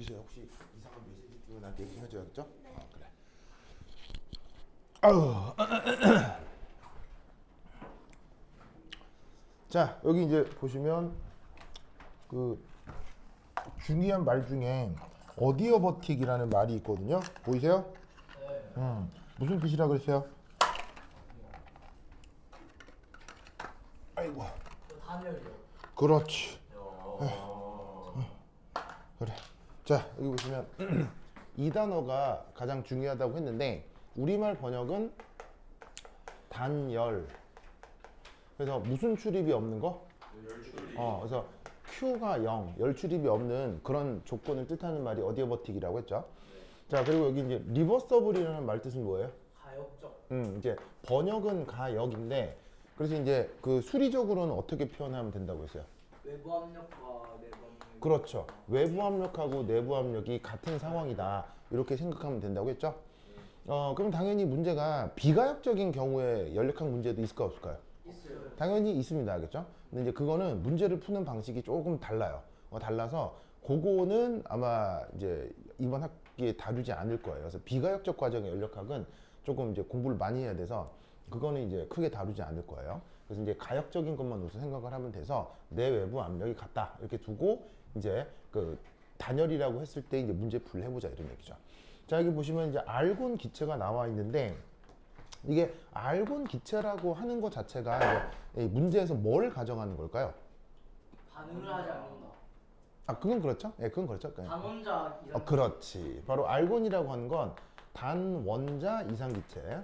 미소야 혹시 이상한 메시지 뜨면 나한테 얘기해줘야겠죠? 어, 그래. 아우. 자 여기 이제 보시면 그 중요한 말 중에 어디어 버틱이라는 말이 있거든요. 보이세요? 네. 음, 무슨 뜻이라 그랬어요? 아이고, 그 단열이요. 그렇지. 그래. 자 여기 보시면 이 단어가 가장 중요하다고 했는데 우리말 번역은 단열. 그래서 무슨 출입이 없는 거? 어, 그래서 Q가 0, 열 출입이 없는 그런 조건을 뜻하는 말이 어디어버틱이라고 했죠. 자 그리고 여기 이제 리버서블이라는 말 뜻은 뭐예요? 가역적. 음, 이제 번역은 가역인데 그래서 이제 그 수리적으로는 어떻게 표현하면 된다고 했어요? 외부 압력과. 그렇죠. 외부 압력하고 내부 압력이 같은 상황이다. 이렇게 생각하면 된다고 했죠? 어, 그럼 당연히 문제가 비가역적인 경우에 연력학 문제도 있을까 없을까요? 있어요. 당연히 있습니다. 알겠죠? 근데 이제 그거는 문제를 푸는 방식이 조금 달라요. 어, 달라서 그거는 아마 이제 이번 학기에 다루지 않을 거예요. 그래서 비가역적 과정의 연력학은 조금 이제 공부를 많이 해야 돼서 그거는 이제 크게 다루지 않을 거예요. 그래서 이제 가역적인 것만 우선 생각을 하면 돼서 내 외부 압력이 같다 이렇게 두고 이제 그 단열이라고 했을 때 이제 문제 풀 해보자 이런 얘기죠. 자 여기 보시면 이제 알곤 기체가 나와 있는데 이게 알곤 기체라고 하는 것 자체가 문제에서 뭘 가정하는 걸까요? 반응을 하지 않는다. 아 그건 그렇죠. 예, 그건 그렇죠. 단원자 이런. 어, 그렇지. 바로 알곤이라고 하는 건 단원자 이상 기체.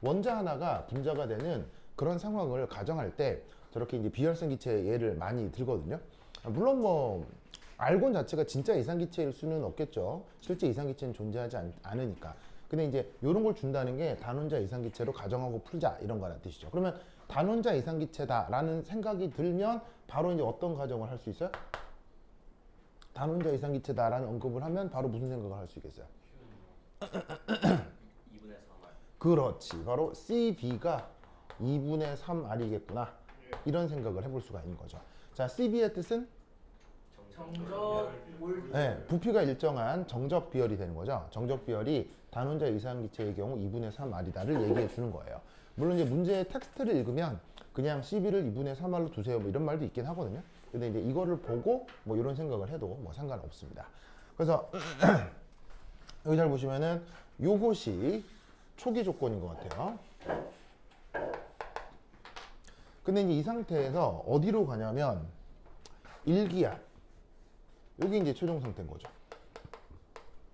원자 하나가 분자가 되는 그런 상황을 가정할 때 저렇게 이제 비활성 기체 예를 많이 들거든요. 아, 물론 뭐 알곤 자체가 진짜 이상 기체일 수는 없겠죠. 실제 이상 기체는 존재하지 않, 않으니까. 근데 이제 이런 걸 준다는 게 단원자 이상 기체로 가정하고 풀자 이런 거라는 뜻이죠. 그러면 단원자 이상 기체다라는 생각이 들면 바로 이제 어떤 가정을 할 수 있어요? 단원자 이상 기체다라는 언급을 하면 바로 무슨 생각을 할 수 있겠어요? 2분의 3알. 그렇지. 바로 CB가 2분의 3R이겠구나. 이런 생각을 해볼 수가 있는 거죠. 자, CB의 뜻은 정적 몰. 네, 부피가 일정한 정적 비열이 되는 거죠. 정적 비열이 단원자 이상 기체의 경우 2분의 3R이다를 얘기해 주는 거예요. 물론 이제 문제의 텍스트를 읽으면 그냥 CB를 2분의 3R로 두세요. 뭐 이런 말도 있긴 하거든요. 근데 이제 이거를 보고 뭐 이런 생각을 해도 뭐 상관없습니다. 그래서 여기 잘 보시면은 요것이 초기 조건인 것 같아요. 근데 이제 이 상태에서 어디로 가냐면 일기압. 여기 이제 최종 상태인 거죠.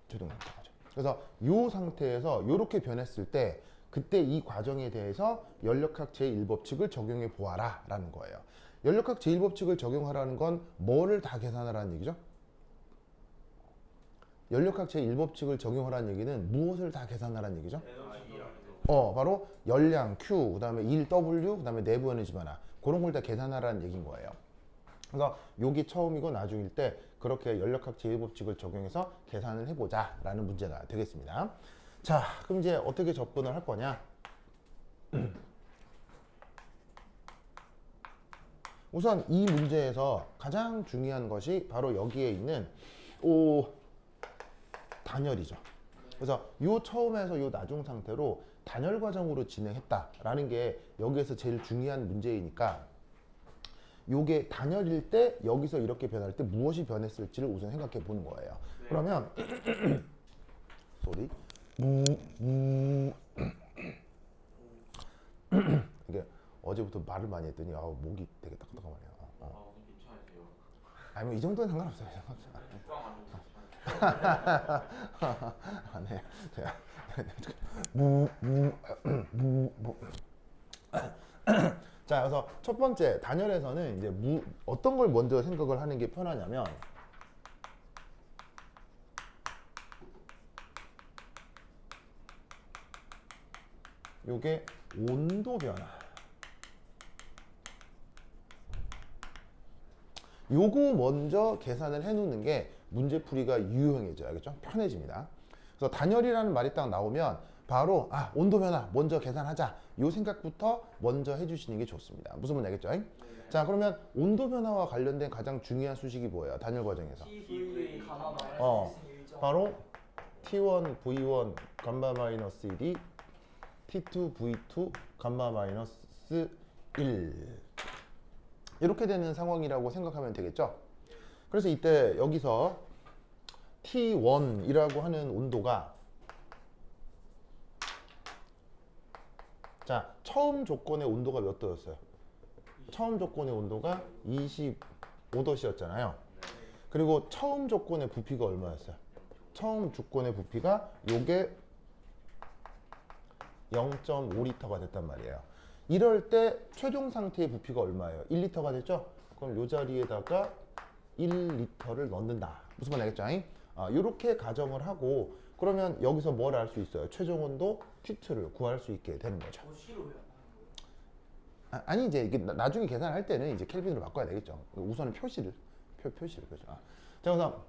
최종 상태인 거죠. 그래서 이 상태에서 이렇게 변했을 때 그때 이 과정에 대해서 연력학 제1법칙을 적용해 보아라 라는 거예요. 연력학 제1법칙을 적용하라는 건 뭐를 다 계산하라는 얘기죠? 연력학 제1법칙을 적용하라는 얘기는 무엇을 다 계산하라는 얘기죠? 어, 바로 열량 Q, 그다음에 1W, 그다음에 내부 에너지 변화 그런 걸 다 계산하라는 얘기인 거예요. 그래서 요게 처음이고 나중일 때 그렇게 연력학 제1법칙을 적용해서 계산을 해보자 라는 문제가 되겠습니다. 자, 그럼 이제 어떻게 접근을 할 거냐? 우선 이 문제에서 가장 중요한 것이 바로 여기에 있는 오 단열이죠. 그래서 요 처음에서 요 나중 상태로 단열 과정으로 진행했다라는 게 여기에서 제일 중요한 문제이니까 요게 단열일 때 여기서 이렇게 변할 때 무엇이 변했을지를 우선 생각해 보는 거예요. 그러면 소리 무무 이게 어제부터 말을 많이 했더니 아 목이 되게 딱딱하네요. 어. 아, 오늘 괜찮으세요? 아니 뭐이 정도는 상관없어요. 좋으시죠? 아, 네. 제가 무, 무. 자, 그래서 첫 번째 단열에서는 이제 무, 어떤 걸 먼저 생각을 하는 게 편하냐면 요게 온도 변화. 요거 먼저 계산을 해 놓는 게 문제풀이가 유용해져요. 알겠죠? 편해집니다. 그래서 단열이라는 말이 딱 나오면 바로 아, 온도 변화 먼저 계산하자. 요 생각부터 먼저 해 주시는 게 좋습니다. 무슨 말인지 알겠죠? 자 그러면 온도 변화와 관련된 가장 중요한 수식이 뭐예요? 단열 과정에서 어, 1점. 바로 T1 V1 감마 마이너스 1이 T2 V2 감마 마이너스 1 이렇게 되는 상황이라고 생각하면 되겠죠. 그래서 이때 여기서 T1이라고 하는 온도가 자 처음 조건의 온도가 몇 도였어요? 처음 조건의 온도가 25도씨였잖아요. 그리고 처음 조건의 부피가 얼마였어요? 처음 조건의 부피가 요게 0.5리터가 됐단 말이에요. 이럴 때 최종 상태의 부피가 얼마예요? 1리터가 됐죠? 그럼 요 자리에다가 1리터를 넣는다. 무슨 말 알겠죠? 아, 이렇게 가정을 하고 그러면 여기서 뭘 알 수 있어요? 최종 온도 T2를 구할 수 있게 되는 거죠. 더 싫어요. 아, 아니 이제 이게 나- 나중에 계산할 때는 이제 켈빈으로 바꿔야 되겠죠. 우선은 표시를 표, 표시를 그죠. 아. 자 그래서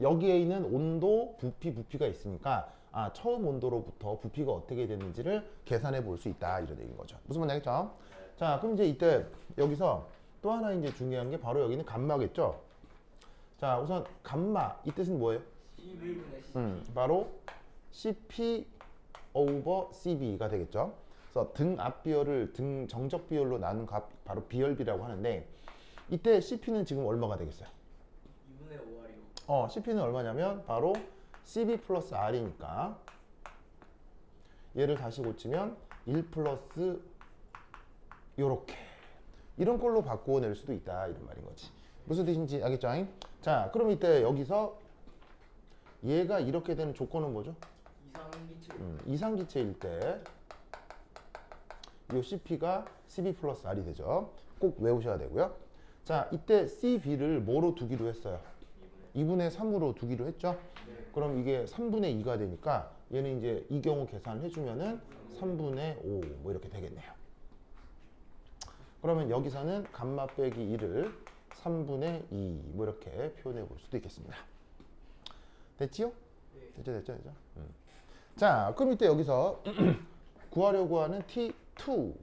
여기에 있는 온도, 부피, 부피가 있으니까 아 처음 온도로부터 부피가 어떻게 됐는지를 계산해 볼 수 있다 이런 얘기인 거죠. 무슨 말인지 알겠죠? 자 그럼 이제 이때 여기서 또 하나 이제 중요한 게 바로 여기는 감마겠죠. 자 우선 감마 이 뜻은 뭐예요? 11분의 10. 음, 바로 CP over CB가 되겠죠. 그래서 등 앞 비열을 등 정적 비열로 나눈 값 바로 비열비라고 하는데 이때 CP는 지금 얼마가 되겠어요? 2분의 5R이요. 어, CP는 얼마냐면 바로 CB 플러스 R이니까 얘를 다시 고치면 1 플러스 요렇게 이런 걸로 바꾸어낼 수도 있다 이런 말인 거지. 무슨 뜻인지 알겠죠? 자, 그럼 이때 여기서 얘가 이렇게 되는 조건은 뭐죠? 이상기체. 음, 이상기체일 때 이 CP가 CB 플러스 R이 되죠. 꼭 외우셔야 되고요. 자, 이때 CB를 뭐로 두기로 했어요? 2분의 3으로 두기로 했죠. 네. 그럼 이게 3분의 2가 되니까 얘는 이제 이 경우 계산을 해주면은 3분의 5 뭐 이렇게 되겠네요. 그러면 여기서는 감마 빼기 1을 3분의 2 뭐 이렇게 표현해 볼 수도 있겠습니다. 됐지요? 네. 됐죠, 됐죠, 됐죠. 음. 자, 그럼 이때 여기서 구하려고 하는 T2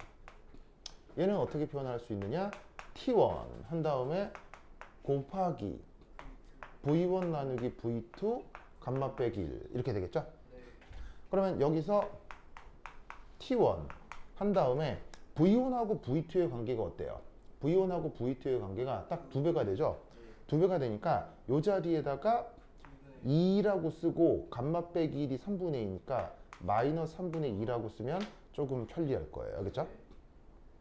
얘는 어떻게 표현할 수 있느냐? T1 한 다음에 곱하기 V1 나누기 V2 감마 빼기 1 이렇게 되겠죠? 네. 그러면 여기서 T1 한 다음에 V1하고 V2의 관계가 어때요? V1하고 V2의 관계가 딱 두 배가 되죠? 두 배가 되니까 이 자리에다가 2분의 2라고 쓰고 감마 빼기 1이 3분의 2니까 마이너스 3분의 2라고 쓰면 조금 편리할 거예요. 알겠죠?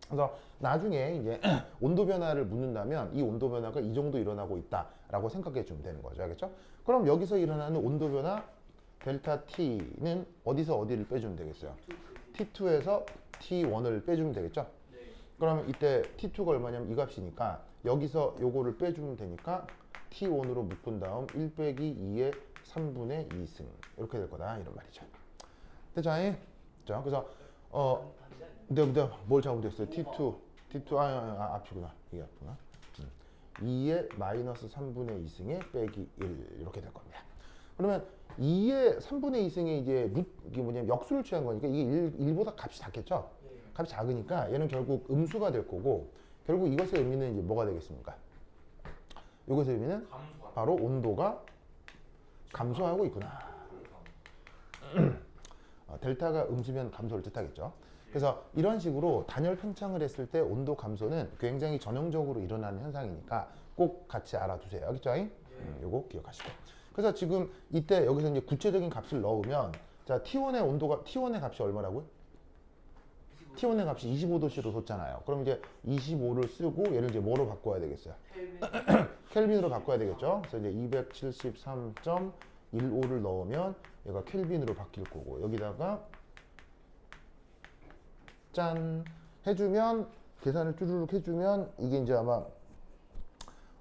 그래서 나중에 이제 온도 변화를 묻는다면 이 온도 변화가 이 정도 일어나고 있다라고 생각해 주면 되는 거죠. 알겠죠? 그럼 여기서 일어나는 온도 변화 델타 T는 어디서 어디를 빼주면 되겠어요? T2에서 T1을 빼주면 되겠죠? 네. 그러면 이때 T2가 얼마냐면 이 값이니까 여기서 요거를 빼주면 되니까 T1으로 묶은 다음 1 빼기 2의 3분의 2승 이렇게 될 거다 이런 말이죠. 됐죠? 자, 그래서 어? 근데 근데 뭘 잘못했어요? T2 T2 아, 아, 아 앞이구나 이게 앞구나. 음. 2의 마이너스 3분의 2승에 빼기 1 이렇게 될 겁니다. 그러면 2의 3분의 2승에 이제 루, 이게 뭐냐면 역수를 취한 거니까 이게 1, 1보다 값이 작겠죠? 네. 값이 작으니까 얘는 결국 음수가 될 거고 결국 이것의 의미는 이제 뭐가 되겠습니까? 이것의 의미는 바로 온도가 감소하고 있구나. 어, 델타가 음수면 감소를 뜻하겠죠. 그래서 이런 식으로 단열 팽창을 했을 때 온도 감소는 굉장히 전형적으로 일어나는 현상이니까 꼭 같이 알아두세요. 알겠죠? 음, 요거 기억하시고. 그래서 지금 이때 여기서 이제 구체적인 값을 넣으면 자 T1의 온도가 T1의 값이 얼마라고요? T1의 값이 25도씨로 뒀잖아요. 그럼 이제 25를 쓰고 얘를 이제 뭐로 바꿔야 되겠어요? 켈빈. 켈빈으로 바꿔야 되겠죠. 그래서 이제 273.15를 넣으면 얘가 켈빈으로 바뀔 거고 여기다가 짠 해주면 계산을 쭈르륵 해주면 이게 이제 아마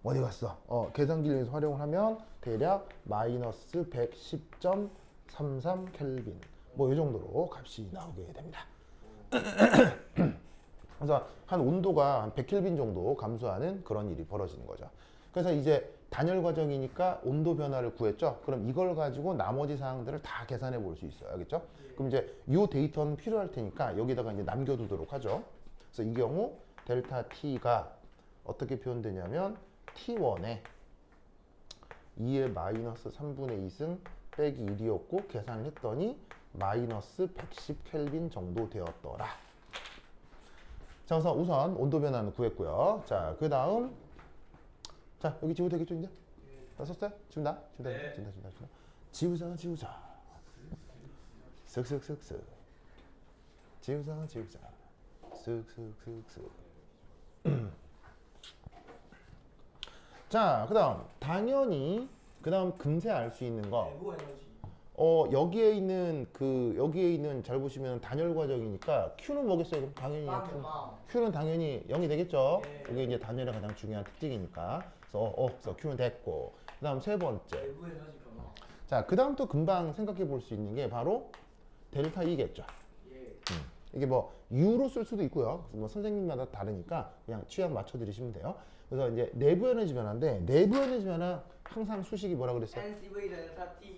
어디 갔어? 어, 계산기를 활용을 하면 대략 마이너스 110.33 켈빈 뭐 이 정도로 값이 나오게 됩니다. 그래서 한 온도가 한 100켈빈 정도 감소하는 그런 일이 벌어지는 거죠. 그래서 이제 단열 과정이니까 온도 변화를 구했죠. 그럼 이걸 가지고 나머지 사항들을 다 계산해 볼 수 있어요. 알겠죠? 그럼 이제 이 데이터는 필요할 테니까 여기다가 이제 남겨두도록 하죠. 그래서 이 경우 델타 T가 어떻게 표현되냐면 T1에 2의 마이너스 3분의 2승 빼기 1이었고 계산을 했더니 마이너스 110 켈빈 정도 되었더라. 자, 그래서 우선 온도 변화는 구했고요. 자, 그 다음 자 여기 지우 되겠죠 이제? 다 썼어요? 지운다? 지운다? 네. 지운다? 지운다? 지운다? 지우자 지우자 쓱쓱쓱쓱 지우자 지우자 쓱쓱쓱쓱 자, 그 다음 당연히 그 다음 금세 알 수 있는 거. 어, 여기에 있는 그 여기에 있는 잘 보시면 단열 과정이니까 Q는 뭐겠어요? 그럼 당연히 빵, Q. 빵. Q는 당연히 0이 되겠죠. 네. 이게 이제 단열의 가장 중요한 특징이니까. 그래서 어, 그래서 Q는 됐고. 그다음 세 번째. 자, 그다음 또 금방 생각해 볼 수 있는 게 바로 델타 E겠죠. 예. 이게 뭐 U로 쓸 수도 있고요. 뭐 선생님마다 다르니까 그냥 취향 맞춰 드리시면 돼요. 그래서 이제 내부 에너지 변화인데 내부 에너지 변화 항상 수식이 뭐라 그랬어요?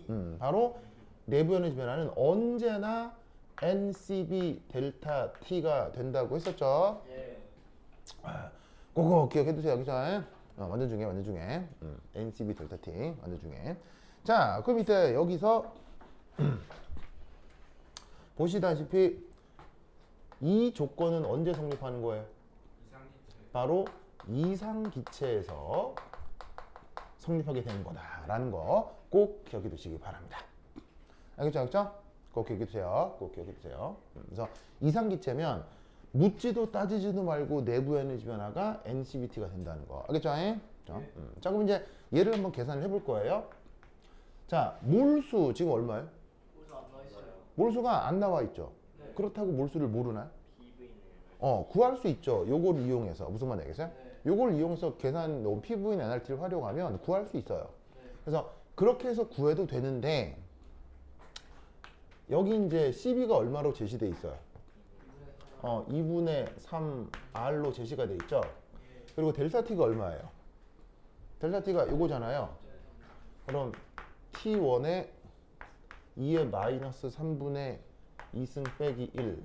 음, 바로 내부 에너지 변화는 언제나 NCB 델타 T가 된다고 했었죠. 예. 그거 기억해 두세요. 그죠? 어, 완전 중에 완전 중에 음, NCB 델타 T 완전 중에 자, 그 밑에 여기서 보시다시피 이 조건은 언제 성립하는 거예요? 바로 이상 기체에서 성립하게 되는 거다라는 거 꼭 기억해 두시기 바랍니다. 알겠죠? 알겠죠? 꼭 기억해 두세요. 꼭 기억해 두세요. 음, 그래서 이상 기체면 묻지도 따지지도 말고 내부 에너지 변화가 NCBT가 된다는 거. 알겠죠? 예? 자, 음. 자, 그럼 이제 얘를 한번 계산을 해볼 거예요. 자, 몰수 지금 얼마예요? 무슨 안 나와 있어요. 몰수 가 안 나와 있죠. 네. 그렇다고 몰수를 모르나요? PV는. 어, 구할 수 있죠. 요걸 이용해서 무슨 말 알겠어요? 네. 요걸 이용해서 계산 뭐 PV인 NRT를 활용하면 구할 수 있어요. 네. 그래서 그렇게 해서 구해도 되는데 여기 이제 CB가 얼마로 제시돼 있어요? 어, 2분의 3R로 제시가 돼 있죠. 그리고 델타 T가 얼마예요? 델타 T가 요거잖아요. 그럼 T1에 2의 마이너스 3분의 2승 빼기 1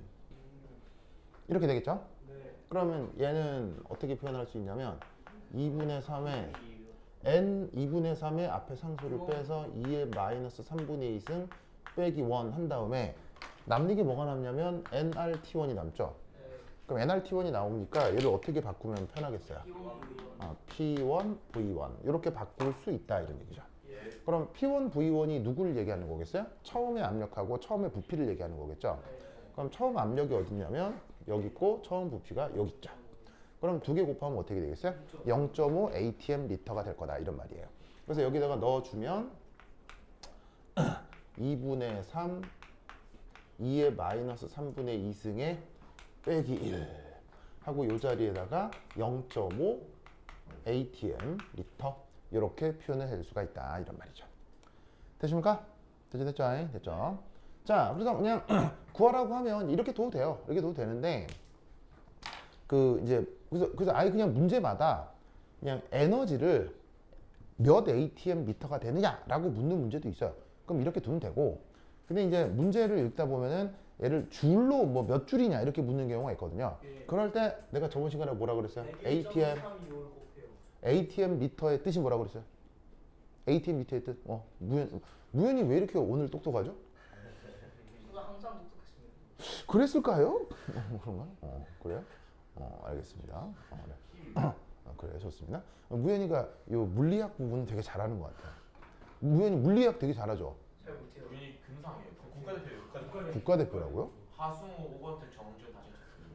이렇게 되겠죠? 네. 그러면 얘는 어떻게 표현할 수 있냐면 2분의 3에 n 2분의 3의 앞에 상수를 빼서 2의 마이너스 3분의 2승 빼기 1 한 다음에 남는 게 뭐가 남냐면 nRT1이 남죠. 네. 그럼 nRT1이 나오니까 얘를 어떻게 바꾸면 편하겠어요? T1 V1. 아, P1, V1 이렇게 바꿀 수 있다 이런 얘기죠. 예. 그럼 P1, V1이 누구를 얘기하는 거겠어요? 처음의 압력하고 처음의 부피를 얘기하는 거겠죠. 네. 그럼 처음 압력이 어디냐면 여기 있고 처음 부피가 여기 있죠. 그럼 두 개 곱하면 어떻게 되겠어요? 0.5 ATM 리터가 될 거다 이런 말이에요. 그래서 여기다가 넣어주면 2분의 3 2의 마이너스 3분의 2승에 빼기 1 하고 이 자리에다가 0.5 ATM 리터 이렇게 표현을 해줄 수가 있다 이런 말이죠. 되십니까? 됐죠 됐죠? 됐죠. 자 그래서 그냥 구하라고 하면 이렇게 둬도 돼요. 이렇게 둬도 되는데 그 이제 그래서 그래서 아예 그냥 문제마다 그냥 에너지를 몇 ATM 미터가 되느냐 라고 묻는 문제도 있어요. 그럼 이렇게 두면 되고 근데 이제 문제를 읽다 보면은 얘를 줄로 뭐 몇 줄이냐 이렇게 묻는 경우가 있거든요. 예. 그럴 때 내가 저번 시간에 뭐라 그랬어요? 네, ATM 1.32를 곱해요. ATM 미터의 뜻이 뭐라 그랬어요? ATM 미터의 뜻? 어 무현 무현이 왜 이렇게 오늘 똑똑하죠? 저도 항상 똑똑하십니다. 그랬을까요? 어, 그런가? 어, 그래요? 어, 알겠습니다. 어, 네. 어, 그래요, 좋습니다. 어, 무현이가 요 물리학 부분은 되게 잘하는 것 같아요. 무현이 물리학 되게 잘하죠. 잘 못해요. 우리 금상이에요. 그 국가대표예요. 국가대표. 국가대표라고요? 하승우, 오건택, 정준 다시 쳤어요.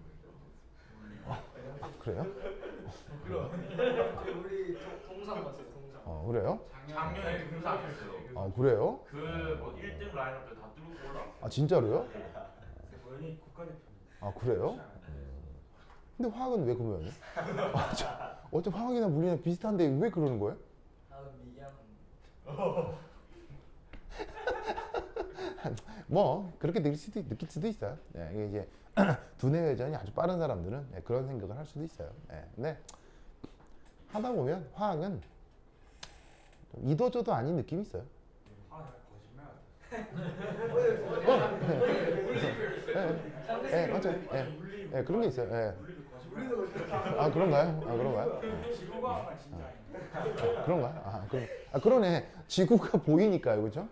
그래요? 우리 동- 동상 같아요. 동상. 어, 그래요? 작년에 금상이었어요. 아, 그래요? 그뭐 1등 라인업들 다 뚫고 올라. 아, 진짜로요? 원이 국가대표. 아, 그래요? 음. 근데 화학은 왜 그러면? 아, 저, 어차피 화학이나 물리나 비슷한데 왜 그러는 거예요? 나는 미개한. 뭐 그렇게 느낄 수도, 느낄 수도 있어요. 예, 이게 이제 두뇌 회전이 아주 빠른 사람들은 예, 그런 생각을 할 수도 있어요. 예, 근데 하다 보면 화학은 좀 이도저도 아닌 느낌이 있어요. 예, 예, 맞아요. 예, 예, 그런 게 있어요. 예. 아 그런가요? 아 그런가요? 지구과학만 진짜 아, 그런가요? 아, 그럼, 아 그러네. 지구가 보이니까요, 그렇죠?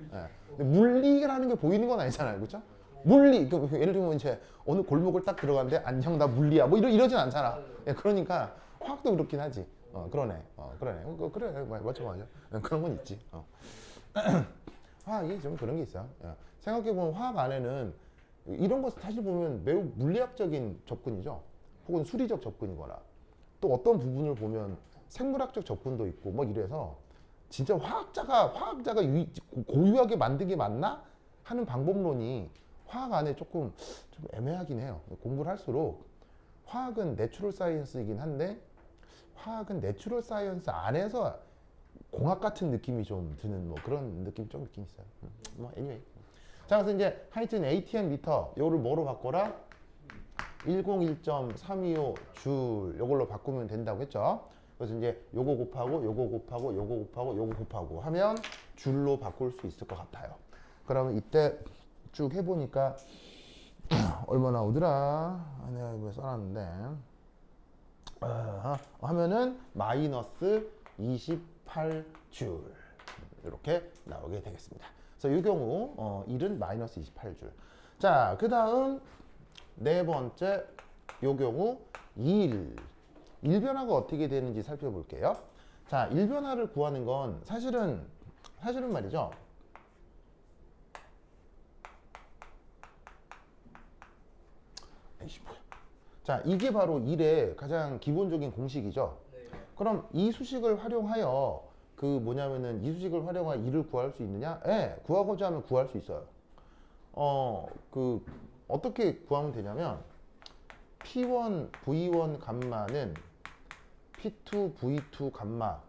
근데 물리라는 게 보이는 건 아니잖아요, 그렇죠? 물리, 그 예를 들면 이제 어느 골목을 딱 들어갔는데 안녕 나 물리야, 뭐 이러 이러진 않잖아. 예, 그러니까 화학도 그렇긴 하지. 어 그러네, 어 그러네, 어, 그- 그래, 뭐, 맞죠, 맞아. 예, 그런 건 있지. 어. 화학이 좀 그런 게 있어요. 예. 생각해 보면 화학 안에는 이런 거 사실 보면 매우 물리학적인 접근이죠. 혹은 수리적 접근이거나 또 어떤 부분을 보면 생물학적 접근도 있고 뭐 이래서 진짜 화학자가 화학자가 유, 고유하게 만든 게 맞나 하는 방법론이 화학 안에 조금 좀 애매하긴 해요. 공부를 할수록 화학은 내추럴 사이언스이긴 한데 화학은 내추럴 사이언스 안에서 공학 같은 느낌이 좀 드는 뭐 그런 느낌 좀 있긴 있어요. 음, 뭐 anyway. 자 그래서 이제 하여튼 ATM 미터 요거를 뭐로 바꿔라? 101.325 줄 요걸로 바꾸면 된다고 했죠. 그래서 이제 요거 곱하고 요거 곱하고 요거 곱하고 요거 곱하고 하면 줄로 바꿀 수 있을 것 같아요. 그러면 이때 쭉 해보니까 얼마 나오더라? 아, 내가 이거 써놨는데 아, 하면은 마이너스 28줄 이렇게 나오게 되겠습니다. 그래서 이 경우 어, 1은 마이너스 28줄. 자, 그 다음 네 번째 요 경우 1. 일변화가 어떻게 되는지 살펴볼게요. 자, 일변화를 구하는 건 사실은 사실은 말이죠. 자, 이게 바로 1의 가장 기본적인 공식이죠. 네. 그럼 이 수식을 활용하여 그 뭐냐면은 이 수식을 활용하여 2를 구할 수 있느냐? 예, 구하고자 하면 구할 수 있어요. 어, 그 어떻게 구하면 되냐면 P1 V1 감마는 P2 V2 감마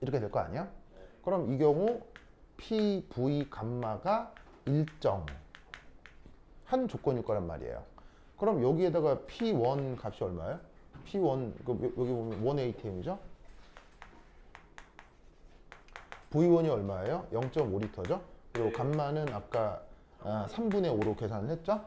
이렇게 될 거 아니야? 그럼 이 경우 PV 감마가 일정 한 조건일 거란 말이에요. 그럼 여기에다가 P1 값이 얼마예요? P1 그 여- 여기 보면 1 ATM이죠? V1이 얼마예요? 0.5리터죠? 그리고 감마는 아까 아, 3분의 5로 계산을 했죠?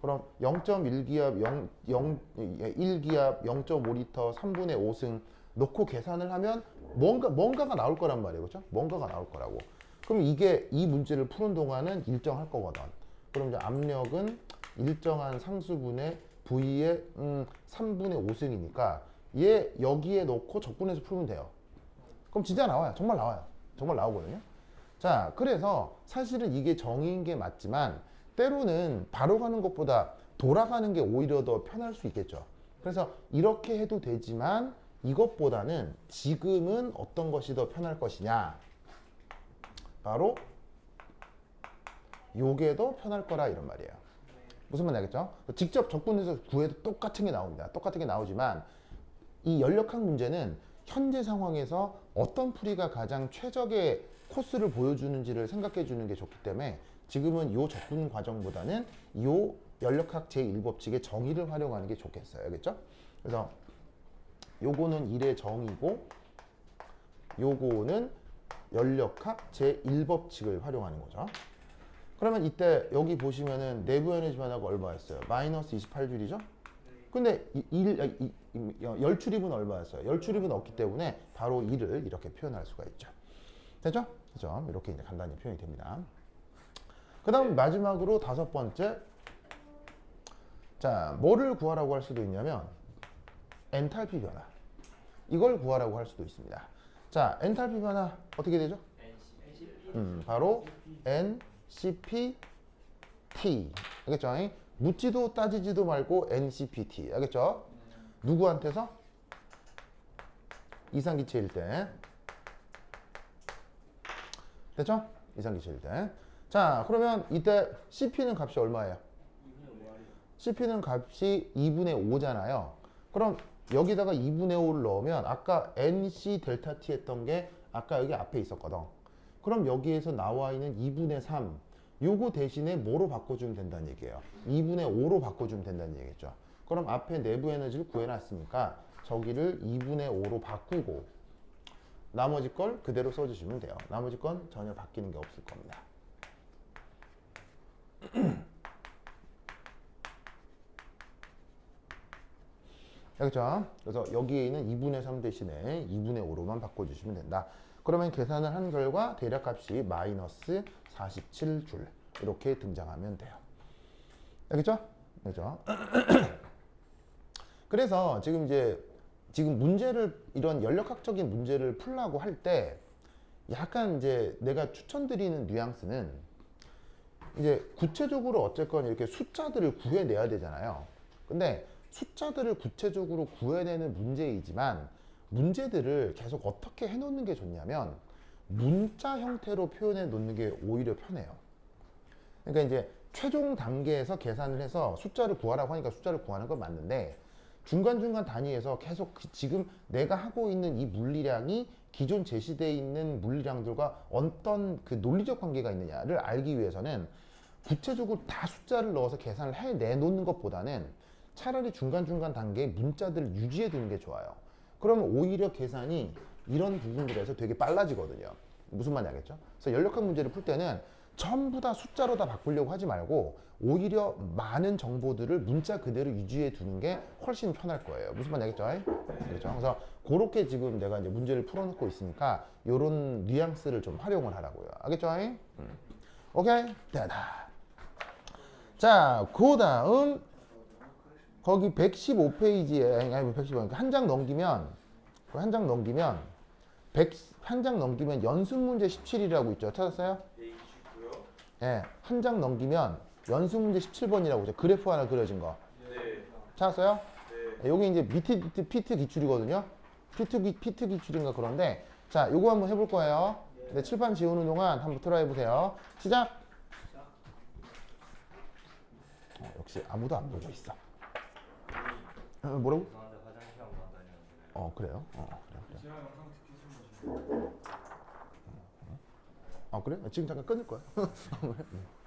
그럼 0.1기압, 0, 0, 1기압, 0.5리터, 3분의 5승 놓고 계산을 하면 뭔가, 뭔가가 나올 거란 말이에요. 그죠? 뭔가가 나올 거라고. 그럼 이게 이 문제를 푸는 동안은 일정할 거거든. 그럼 이제 압력은 일정한 상수분의 V의 음, 3분의 5승이니까 얘 여기에 놓고 적분해서 풀면 돼요. 그럼 진짜 나와요. 정말 나와요. 정말 나오거든요. 자, 그래서 사실은 이게 정의인 게 맞지만 때로는 바로 가는 것보다 돌아가는 게 오히려 더 편할 수 있겠죠. 그래서 이렇게 해도 되지만 이것보다는 지금은 어떤 것이 더 편할 것이냐. 바로 요게 더 편할 거라 이런 말이에요. 무슨 말인지 알겠죠? 직접 적분해서 구해도 똑같은 게 나옵니다. 똑같은 게 나오지만 이 연력학 문제는 현재 상황에서 어떤 풀이가 가장 최적의 코스를 보여주는지를 생각해 주는 게 좋기 때문에 지금은 요 접근 과정보다는 요 연력학 제1법칙의 정의를 활용하는 게 좋겠어요. 알겠죠? 그래서 요거는 1의 정의고 요거는 연력학 제1법칙을 활용하는 거죠. 그러면 이때 여기 보시면은 내부 에너지 변화가 얼마였어요? 마이너스 28줄이죠? 근데 이, 일, 아, 열 출입은 얼마였어요? 열 출입은 없기 때문에 바로 1을 이렇게 표현할 수가 있죠. 됐죠? 그죠? 이렇게 이제 간단히 표현이 됩니다. 그 다음 마지막으로 다섯 번째. 자, 뭐를 구하라고 할 수도 있냐면, 엔탈피 변화. 이걸 구하라고 할 수도 있습니다. 자, 엔탈피 변화 어떻게 되죠? 음, 바로 NCPT. 알겠죠? 묻지도 따지지도 말고 NCPT. 알겠죠? 누구한테서? 이상기체일 때. 됐죠? 이상기체일 때. 자, 그러면 이때 CP는 값이 얼마예요? CP는 값이 2분의 5잖아요. 그럼 여기다가 2분의 5를 넣으면 아까 NC 델타 T 했던 게 아까 여기 앞에 있었거든. 그럼 여기에서 나와 있는 2분의 3 요거 대신에 뭐로 바꿔주면 된다는 얘기예요. 2분의 5로 바꿔주면 된다는 얘기죠. 그럼 앞에 내부 에너지를 구해놨으니까 저기를 2분의 5로 바꾸고 나머지 걸 그대로 써주시면 돼요. 나머지 건 전혀 바뀌는 게 없을 겁니다. 알겠죠? 그래서 여기에 있는 2분의 3 대신에 2분의 5로만 바꿔주시면 된다. 그러면 계산을 한 결과 대략값이 마이너스 47줄 이렇게 등장하면 돼요. 알겠죠? 알겠죠? 그래서 지금 이제 지금 문제를 이런 연력학적인 문제를 풀라고 할 때 약간 이제 내가 추천드리는 뉘앙스는 이제 구체적으로 어쨌건 이렇게 숫자들을 구해내야 되잖아요. 근데 숫자들을 구체적으로 구해내는 문제이지만 문제들을 계속 어떻게 해놓는 게 좋냐면 문자 형태로 표현해 놓는 게 오히려 편해요. 그러니까 이제 최종 단계에서 계산을 해서 숫자를 구하라고 하니까 숫자를 구하는 건 맞는데 중간중간 단위에서 계속 그 지금 내가 하고 있는 이 물리량이 기존 제시되어 있는 물리량들과 어떤 그 논리적 관계가 있느냐를 알기 위해서는 구체적으로 다 숫자를 넣어서 계산을 해내 놓는 것보다는 차라리 중간중간 단계에 문자들을 유지해 두는 게 좋아요. 그러면 오히려 계산이 이런 부분들에서 되게 빨라지거든요. 무슨 말인지 알겠죠? 그래서 연력학 문제를 풀 때는 전부 다 숫자로 다 바꾸려고 하지 말고 오히려 많은 정보들을 문자 그대로 유지해 두는 게 훨씬 편할 거예요. 무슨 말인지 알겠죠? 그렇죠? 그래서 그렇게 지금 내가 이제 문제를 풀어놓고 있으니까 이런 뉘앙스를 좀 활용을 하라고요. 알겠죠? 음. 오케이? 됐다. 자, 그 다음 거기 115페이지에 아니 115, 한장 넘기면 한 장 넘기면 100, 한 장 넘기면 연습 문제 17이라고 있죠. 찾았어요? 네, 29요. 예, 한장 넘기면 연습 문제 17번이라고 있죠. 그래프 하나 그려진 거. 네. 찾았어요? 네. 여기 이제 미트 피트, 피트 기출이거든요. 피트 기 피트 기출인가 그런데 자, 요거 한번 해볼 거예요. 네, 칠판 지우는 동안 한번 트라이 해보세요. 시작. 어, 역시 아무도 안 보고 있어. 어, 뭐라고? 어 그래요? 어 그래 그래. 영상 듣기 싫은 거지. 어 그래? 지금 잠깐 끊을 거야. 그래? 응.